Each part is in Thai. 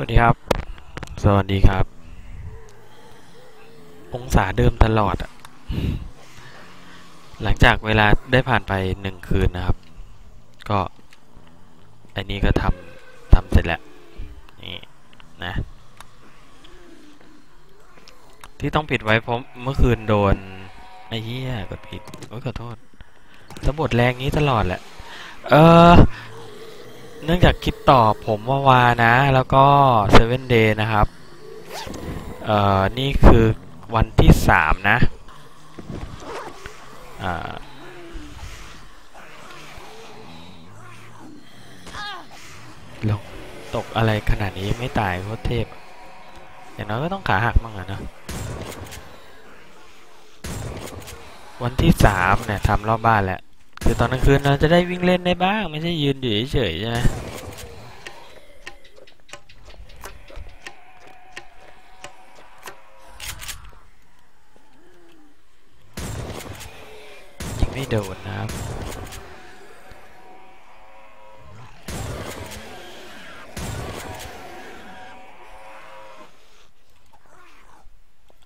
วัสดีครับ สวัสดีครับ องศาเดิมตลอดอะหลังจากเวลาได้ผ่านไปหนึ่งคืนนะครับ ก็ อันนี้ก็ทำทำเสร็จแล้ว นี่นะ ที่ต้องปิดไว้เพราะเมื่อคืนโดน ไอ้เหี้ยกดผิดโอ้ยขอโทษสะบดแรงนี้ตลอดแหละ เออ เนื่องจากคลิปต่อผมว่าวานะ แล้วก็เซเว่นเดย์นะครับ เอ่อ นี่คือวันที่สามนะ อ่าลงตกอะไรขนาดนี้ไม่ตายโคตรเทพ อย่างน้อยก็ต้องขาหักบ้างอะเนอะวันที่สามเนี่ยทำรอบบ้านแหละ คือตอนกลางคืนเราจะได้วิ่งเล่นได้บ้าง ไม่ใช่ยืนอยู่เฉยๆใช่ไหมยิงไม่โดนนะครับ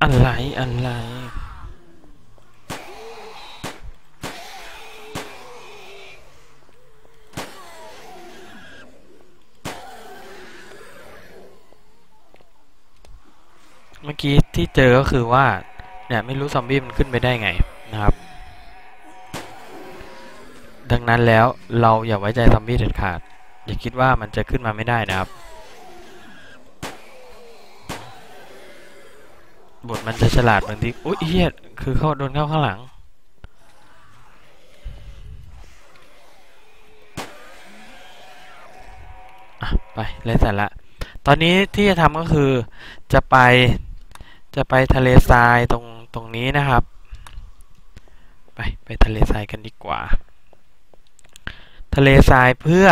อะไรอะไร กี้ที่เจอก็คือว่าเนี่ยไม่รู้ซอมบี้มันขึ้นไปได้ไงนะครับ ดังนั้นแล้วเราอย่าไว้ใจซอมบี้เด็ดขาด อย่าคิดว่ามันจะขึ้นมาไม่ได้นะครับ บทมันจะฉลาดบางทีอุ้ยเฮียคือเขาโดนเข้าข้างหลังอะไปไร้สาระตอนนี้ที่จะทำก็คือจะไป จะไปทะเลทรายตรงตรงนี้นะครับ ไปไปทะเลทรายกันดีกว่า ทะเลทรายเพื่อ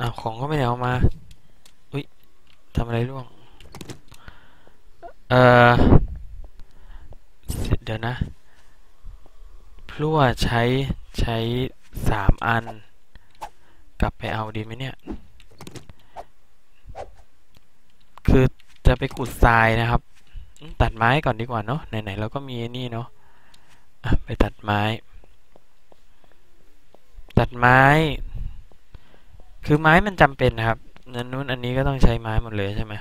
อ้าวของก็ไม่ได้เอามา อุ้ยทำอะไรร่วง เอ่อ เดี๋ยวนะ พลั่วใช้ใช้สามอัน กลับไปเอาดีไหมเนี่ย คือจะไปขุดทรายนะครับ ตัดไม้ก่อนดีกว่าเนาะไหนๆเราก็มีนี่เนาะะไปตัดไม้ ตัดไม้ คือไม้มันจำเป็นนะครับนั้นนู้นอันนี้ก็ต้องใช้ไม้หมดเลยใช่ไหม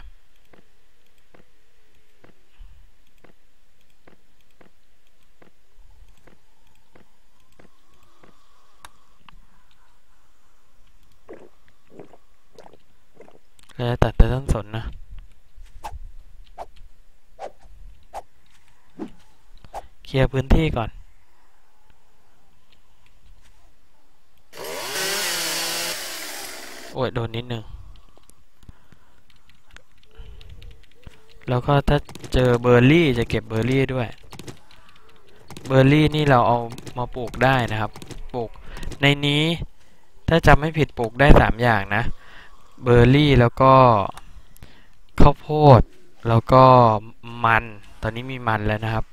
แล้วตัดแต่ต้นสนนะ เค ลียร์พื้นที่ก่อน โอ้ย โดนนิดหนึ่ง แล้วก็ถ้าเจอเบอร์รี่จะเก็บเบอร์รี่ด้วย เบอร์รี่นี่เราเอามาปลูกได้นะครับ ปลูกในนี้ถ้าจำไม่ผิดปลูกได้สามอย่างนะ เบอร์รี่แล้วก็ข้าวโพดแล้วก็มัน ตอนนี้มีมันแล้วนะครับ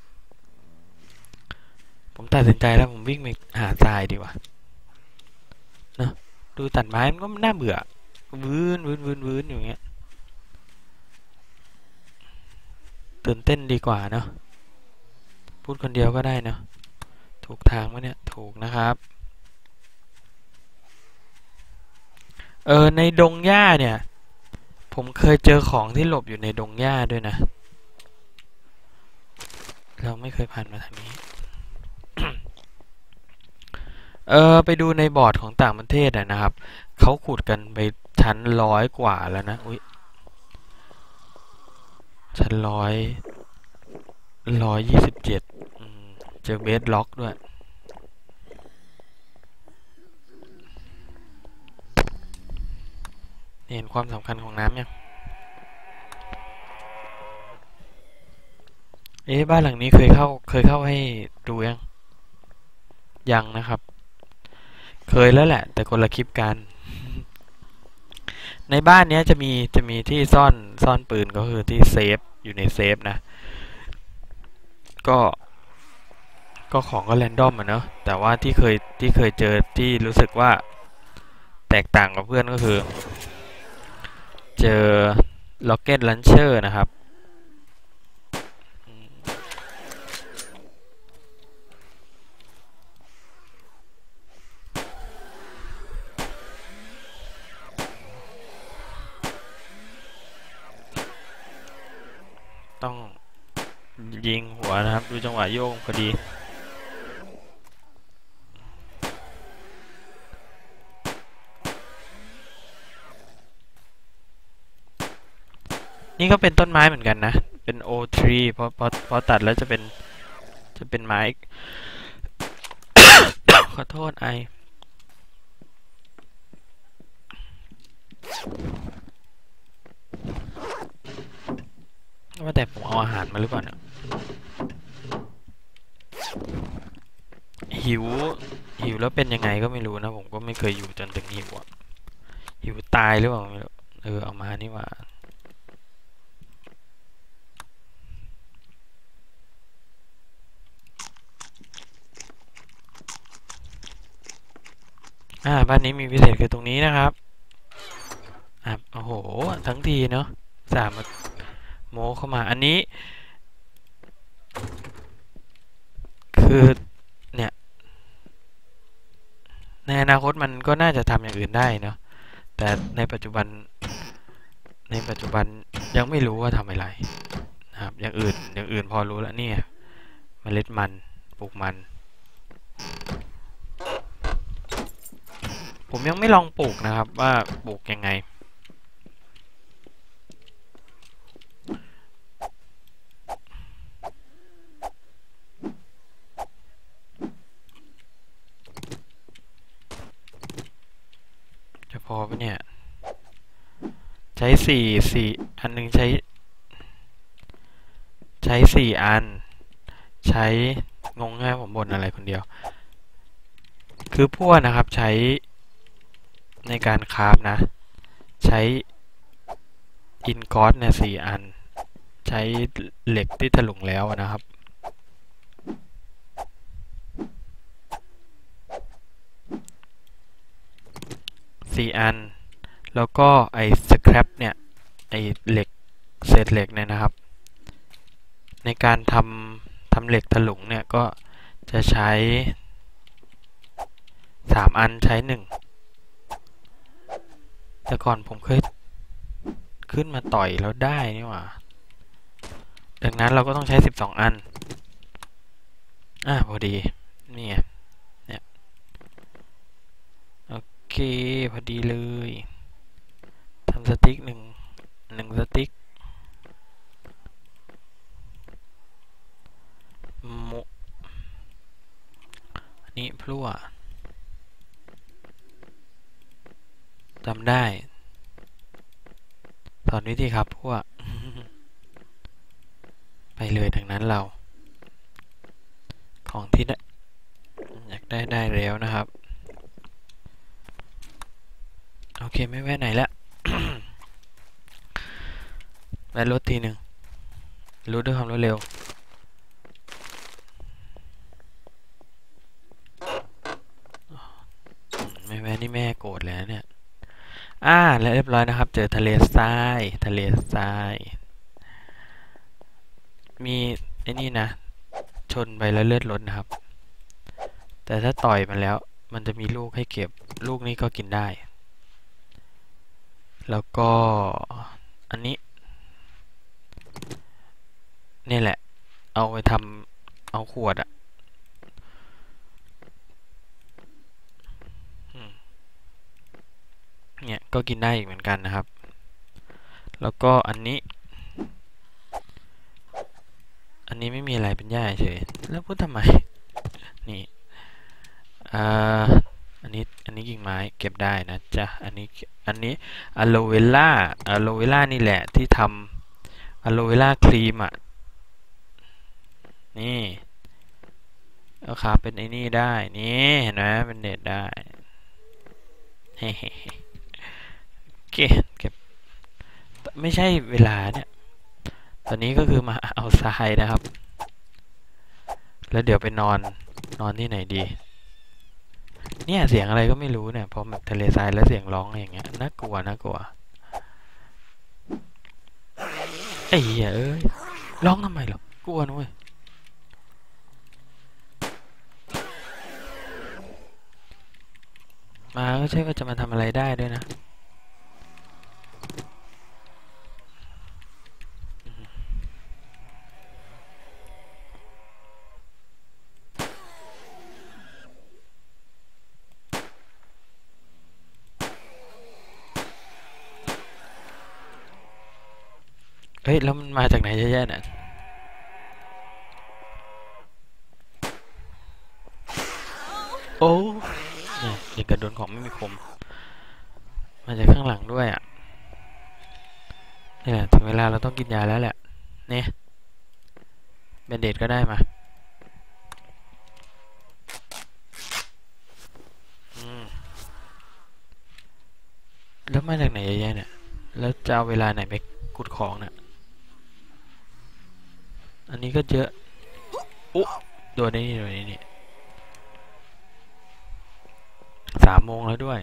ผมตัดสินใจแล้วผมวิ่งไปหาทรายดีกว่าเนอะดูตัดไม้มันก็น่าเบื่อวืนวืนวืนวืนอยู่อย่างเงี้ยตื่นเต้นดีกว่าเนาะพูดคนเดียวก็ได้เนาะถูกทางไหมเนี่ยถูกนะครับเออในดงหญ้าเนี่ย ผมเคยเจอของที่หลบอยู่ในดงหญ้าด้วยนะ เราไม่เคยผ่านมาทางนี้ เออไปดูในบอร์ดของต่างประเทศอะนะครับ เขาขุดกันไปชั้นร้อยกว่าแล้วนะ อุ้ยชั้นร้อยร้อยยี่สิบเจ็ดเจอเบสล็อกด้วยเห็นความสำคัญของน้ำยัง เอ๊ะบ้านหลังนี้เคยเข้าเคยเข้าให้ดูยัง ยังนะครับ เคยแล้วแหละ แต่คนละคลิปกัน ในบ้านเนี้ยจะมีจะมีที่ซ่อนซ่อนปืนก็คือที่เซฟอยู่ในเซฟนะ ก็ ก็ของก็แรนดอมอะเนอะแต่ว่าที่เคยที่เคยเจอที่รู้สึกว่าแตกต่างกับเพื่อนก็คือ เจอ Rocket Launcher นะครับ ต้องยิงหัวนะครับ ดูจังหวะโยงพอดี นี่ก็เป็นต้นไม้เหมือนกันนะ เป็นโอทรีพอพอพอตัดแล้วจะเป็นจะเป็นไม้ ขอโทษไอ ว่าแต่ผมเอาอาหารมาหรือเปล่าเนี่ยหิว หิวแล้วเป็นยังไงก็ไม่รู้นะ ผมก็ไม่เคยอยู่จนถึงหิวอะหิวตายหรือเปล่าไม่รู้เออเอามานี่ว่าอ่าบ้านนี้มีพิเศษคือตรงนี้นะครับอะโอ้โห ทั้งทีเนาะสามมา โมเข้ามาอันนี้ คือเนี่ยในอนาคตมันก็น่าจะทำอย่างอื่นได้เนาะแต่ในปัจจุบันในปัจจุบันยังไม่รู้ว่าทำอะไรนะครับอย่างอื่นอย่างอื่นพอรู้แล้วเนี่ยเมล็ดมันปลูกมัน ผมยังไม่ลองปลูกนะครับว่าปลูกยังไง จะพ อปะเนี่ย ใช้สี่สี่อันหนึ่งใช้ ใช้สี่อัน ใช้งงง่ายผมบ่นอะไรคนเดียว คือพวกนะครับใช้ในการคราฟนะ ใช้อินกอสเนี่ยสี่อัน ใช้เหล็กที่ถลุงแล้วนะครับ สี่อัน แล้วก็ไอ้สครับเนี่ยไอ้เหล็กเศษเหล็กเนี่ยนะครับ ในการทำทำเหล็กถลุงเนี่ยก็จะใช้สามอันใช้หนึ่งแต่ก่อนผมเคยขึ้นมาต่อยแล้วได้นี่หว่า ดังนั้นเราก็ต้องใช้สิบสองอัน อะพอดี นี่ไงเนี่ย โอ เค พอดีเลยทำสติ๊กหนึ่งหนึ่งสติ๊กโมอันนี้พลั่วจำได้ สอนวิธีครับพวก ไปเลยดังนั้นเรา ของที่ได้ อยากได้ได้แล้วนะครับ โอ เคไม่แวะไหนแล้วแวะรถทีหนึ่งรู้ด้วยความรวดเร็วไม่แวะนี่แม่โกรธแล้วเนี่ยอ่าแล้วเรียบร้อยนะครับ เจอทะเลทรายทะเลทราย มีไอ้นี่นะ ชนไปแล้วเลือดลดนะครับ แต่ถ้าต่อยมันแล้ว มันจะมีลูกให้เก็บ ลูกนี้ก็กินได้ แล้วก็อันนี้ นี่แหละ เอาไปทำเอาขวดอะเนี่ยก็กินได้อีกเหมือนกันนะครับ แล้วก็อันนี้ อันนี้ไม่มีอะไรเป็นหญ้าเฉย แล้วพูดทำไม นี่ อ่า อันนี้อันนี้กิ่งไม้เก็บได้นะจ๊ะอันนี้อันนี้อะโลเวล่าอะโลเวล่านี่แหละที่ทำอะโลเวล่าครีมอะนี่เอาขาเป็นไอ้นี่ได้ นี่เห็นไหมเป็นเน็ตได้เฮ้โอเคเก็บไม่ใช่เวลาเนี่ย ตอนนี้ก็คือมาเอาทรายนะครับ แล้วเดี๋ยวไปนอนนอนที่ไหนดี เนี่ยเสียงอะไรก็ไม่รู้เนี่ยพอแบบทะเลทรายแล้วเสียงร้องอย่างเงี้ยน่ากลัวน่ากลัวไอ้เหี้ยเอ้ยร้องทำไมหรอกลัวนุ้ยมาก็ใช่ว่าจะมาทำอะไรได้ด้วยนะ เฮ้ย แล้วมันมาจากไหนเยอะแยะเนี่ยโอ้เนี่ยยังกระโดนของไม่มีคม มาจากข้างหลังด้วยอะนี่แหละถึงเวลาเราต้องกินยาแล้วแหละ เนี่ยเบนเดตก็ได้มาแล้วมาจากไหนเยอะแยะเนี่ย แล้วจะเอาเวลาไหนไปขุดของเนี่ย อันนี้ก็เยอะอุ๊โดนไอ้นี่โดนไอ้นี่สามโมงแล้วด้วย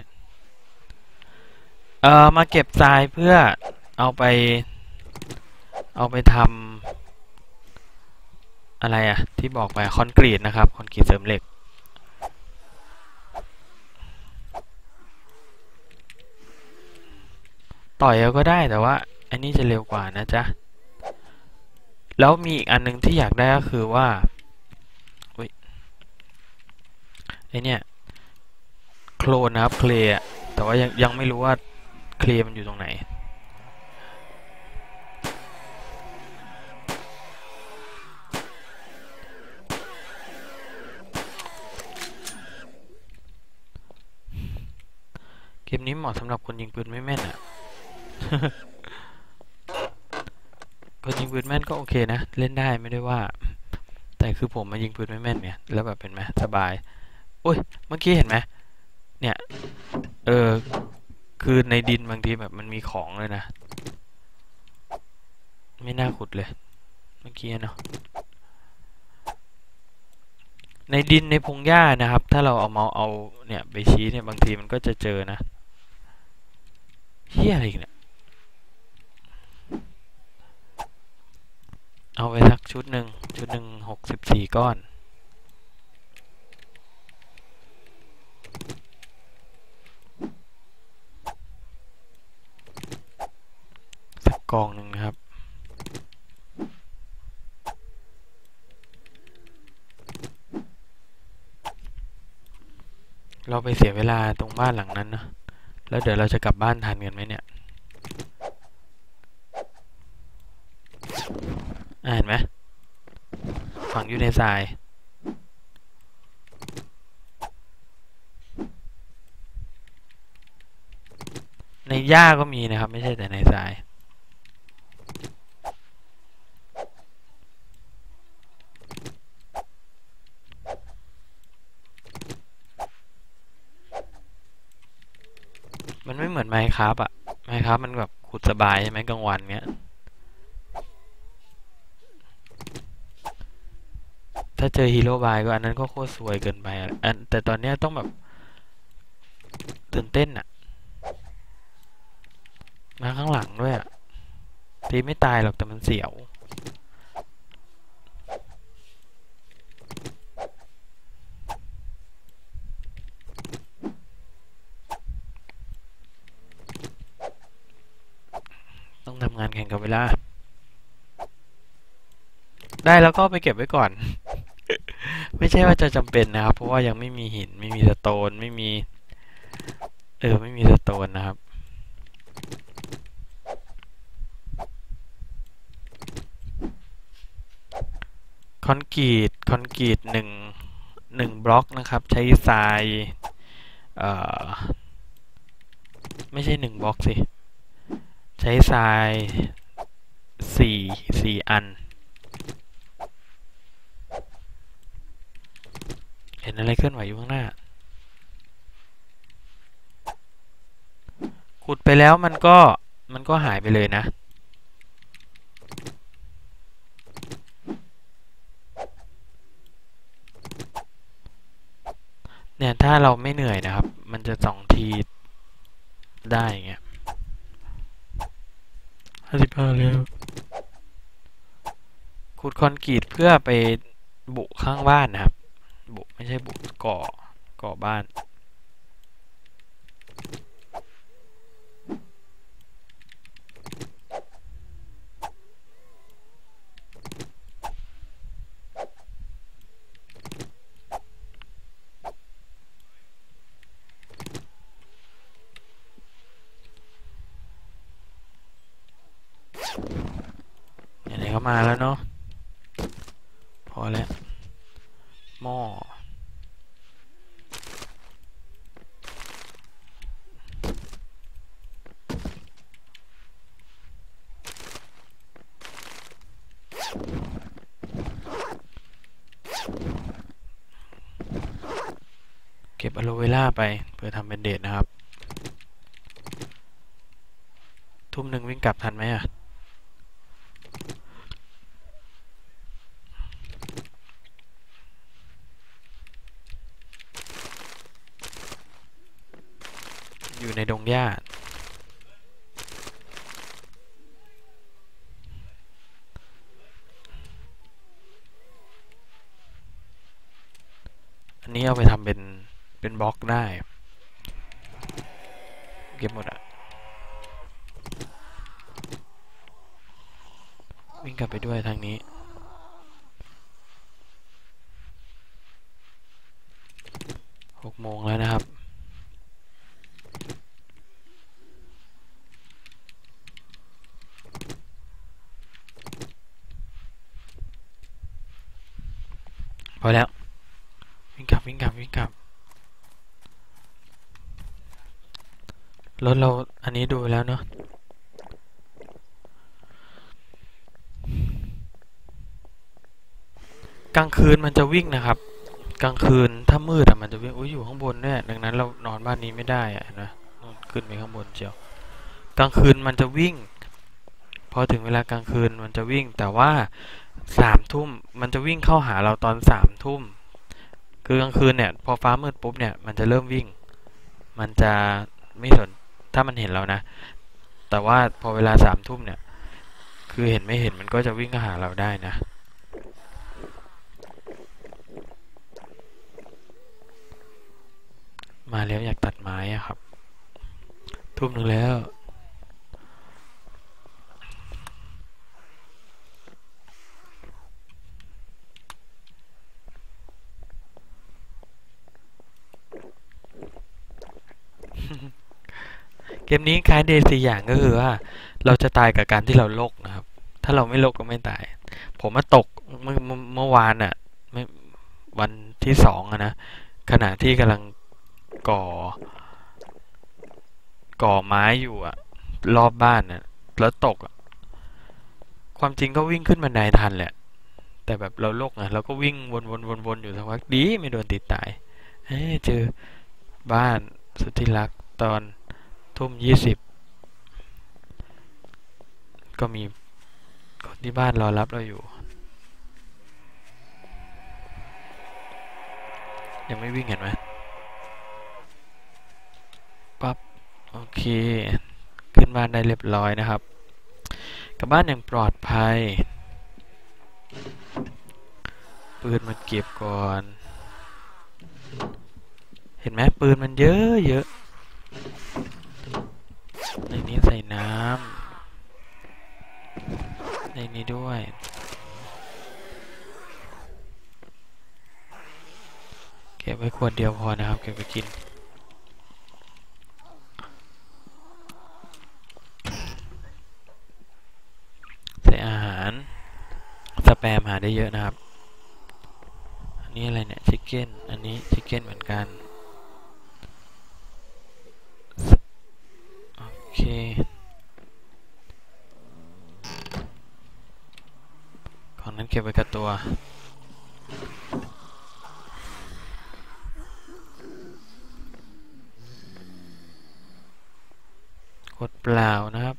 เอ่อ มาเก็บทรายเพื่อเอาไป เอาไปทำอะไรอะที่บอกไปคอนกรีตนะครับ คอนกรีตเสริมเหล็ก ต่อยเอาก็ได้แต่ว่า อันนี้จะเร็วกว่านะจ๊ะ แล้วมีอีกอันหนึงที่อยากได้ก็คือว่าอุ้ยไอเนี่ยโคลนนะครับเคลียแต่ว่ายังยังไม่รู้ว่าเคลียมันอยู่ตรงไหนเกมนี้เหมาะสำหรับคนยิงปืนไม่แม่นอะค นยิงปืนแม่นก็โอเคนะ เล่นได้ไม่ได้ว่า แต่คือผมมายิงปืนไม่แม่นเนี่ย แล้วแบบเป็นไหมสบายโอ้ย เมื่อกี้เห็นไหมเนี่ย เออ คือในดินบางทีแบบมันมีของเลยนะ ไม่น่าขุดเลย เมื่อกี้เนาะ ในดินในพงหญ้านะครับ ถ้าเราเอาเมาส์เอาเนี่ย ไปชี้เนี่ยบางทีมันก็จะเจอนะเฮียอะไรเนี่ย เอาไปสักชุดหนึ่งชุดหนึ่งหกสิบสี่ก้อน สักกองหนึ่งนะครับเราไปเสียเวลาตรงบ้านหลังนั้นนะ แล้วเดี๋ยวเราจะกลับบ้านทันกันไหมเนี่ย อ่า เห็นไหมฝังอยู่ในทราย ในหญ้าก็มีนะครับ ไม่ใช่แต่ในทรายมันไม่เหมือนไมค์ครับอะไมค์ครับมันแบบขุดสบายใช่ไหมกลางวันเนี้ย ถ้าเจอฮีโร่บายก็อันนั้นก็โคตรสวยเกินไปอะอันแต่ตอนเนี้ยต้องแบบ ตื่นเต้นอะมาข้างหลังด้วยอะตีไม่ตายหรอกแต่มันเสียว ต้องทำงานแข่งกับเวลา ได้แล้วก็ไปเก็บไว้ก่อน ไม่ใช่ว่าจะจำเป็นนะครับ เพราะว่ายังไม่มีหินไม่มีสโตนไม่มี เออไม่มีสโตนนะครับคอนกรีตคอนกรีตหนึ่งหนึ่งบล็อกนะครับ ใช้ทรายเอ่อไม่ใช่หนึ่งบล็อกสิ ใช้ทรายสี่สี่อัน เห็นอะไรเคลื่อนไหวอยู่ข้างหน้า ขุดไปแล้วมันก็มันก็หายไปเลยนะ เนี่ย ถ้าเราไม่เหนื่อยนะครับ มันจะสองทีได้อย่างเงี้ยห้าสิบห้าแล้วขุดคอนกรีตเพื่อไปบุข้างบ้านนะครับ บุไม่ใช่บุก่อก่อบ้านไหนๆก็มาแล้วเนาะ พอแล้ว หม้อ เก็บอะโลเวล่าไปเพื่อทำเป็นเดทนะครับ ทุ่มหนึ่งวิ่งกลับทันไหมอะอยู่ในดงหญ้าอันนี้เอาไปทำเป็น เป็นบล็อกได้ เก็บหมดอะวิ่งกลับไปด้วยทางนี้หกโมงแล้วนะครับ พอแล้ว วิ่งกลับวิ่งกลับวิ่งกลับ รถเราอันนี้ดูแล้วเนาะกลางคืนมันจะวิ่งนะครับ กลางคืนถ้ามืดอะมันจะวิ่งอุ้ยอยู่ข้างบนเนี่ยดังนั้นเรานอนบ้านนี้ไม่ได้อะนะนู่นขึ้นไปข้างบนเจียว กลางคืนมันจะวิ่งพอถึงเวลากลางคืนมันจะวิ่ง แต่ว่าสามทุ่มมันจะวิ่งเข้าหาเราตอนสามทุ่มคือกลางคืนเนี่ย พอฟ้ามืดปุ๊บเนี่ยมันจะเริ่มวิ่ง มันจะไม่สน ถ้ามันเห็นเรานะ แต่ว่าพอเวลาสามทุ่มเนี่ย คือเห็นไม่เห็นมันก็จะวิ่งเข้าหาเราได้นะมาแล้วอยากตัดไม้อะครับ ทุ่มหนึ่งแล้ว เกมนี้คล้ายเดซีอย่างก็คือว่า เราจะตายกับการที่เราโลกนะครับ ถ้าเราไม่โลกก็ไม่ตาย ผมมาตกเมื่อเมื่อวานอะไม่วันที่สองอะนะขณะที่กำลังก่อ ก่อไม้อยู่อะรอบบ้านน่ะแล้วตกอะความจริงก็วิ่งขึ้นบันไดทันแหละ แต่แบบเราโลกไงเราก็วิ่งวนวนวนวนอยู่สักพักดีไม่โดนติดตายเฮ้ยเจอบ้านสุดที่รักตอน ทุ่มยี่สิบก็มีคนที่บ้านรอรับเราอยู่ ยังไม่วิ่งเห็นไหมปั๊บโอเค ขึ้นบ้านได้เรียบร้อยนะครับกลับบ้านอย่างปลอดภัย ปืนมาเก็บก่อน เห็นไหมปืนมันเยอะเยอะ ในนี้ใส่น้ำ ในนี้ด้วย เก็บไว้ ขวดเดียวพอนะครับเก็บไปกินใส่อาหารสแปมหาได้เยอะนะครับ อันนี้อะไรเนี่ยชิคเก้นอันนี้ชิคเก้นเหมือนกันโอเคของนั้นเก็บไว้กับตัว กดเป ล่านะครับ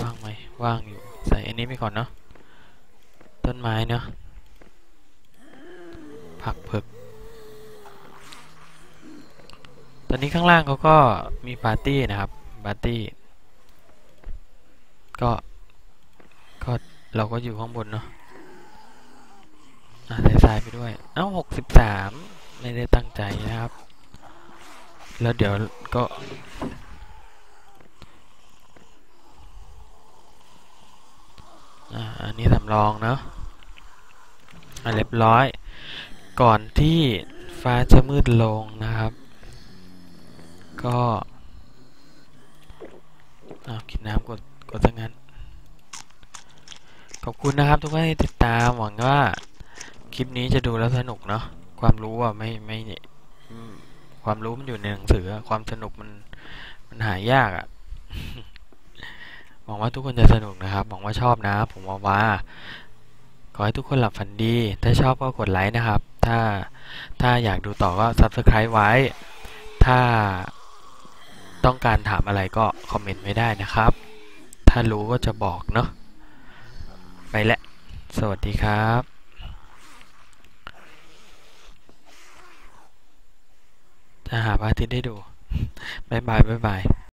ว่างไหมว่างอยู่ ใส่อันนี้ไปก่อนเนาะต้นไม้เนาะผักเผือกตอนนี้ข้างล่างเขาก็มีปาร์ตี้นะครับปาร์ตี้ก็ก็เราก็อยู่ข้างบนเนาะใส่ทรายไปด้วย เอ้าหกสิบสามไม่ได้ตั้งใจนะครับ แล้วเดี๋ยวก็อันนี้สำรองเนาะเรียบร้อย ก่อนที่ฟ้าจะมืดลงนะครับ ก็อากินน้ำกดกดซะงั้น ขอบคุณนะครับทุกท่านที่ติดตามหวังว่าคลิปนี้จะดูแล้วสนุกเนาะความรู้อะไม่ไม่ ความรู้มันอยู่ในหนังสือ ความสนุกมันมันหายากอะหวังว่าทุกคนจะสนุกนะครับหวังว่าชอบนะ ผมว่าว่าขอให้ทุกคนหลับฝันดี ถ้าชอบก็กดไลค์นะครับ ถ้าถ้าอยากดูต่อก็ Subscribe ไว้ ถ้าต้องการถามอะไรก็คอมเมนต์ไว้ได้นะครับ ถ้ารู้ก็จะบอกเนาะ ไปแล้วสวัสดีครับ จะหาพระอาทิตย์ได้ดูบ๊ายบายบ๊ายบาย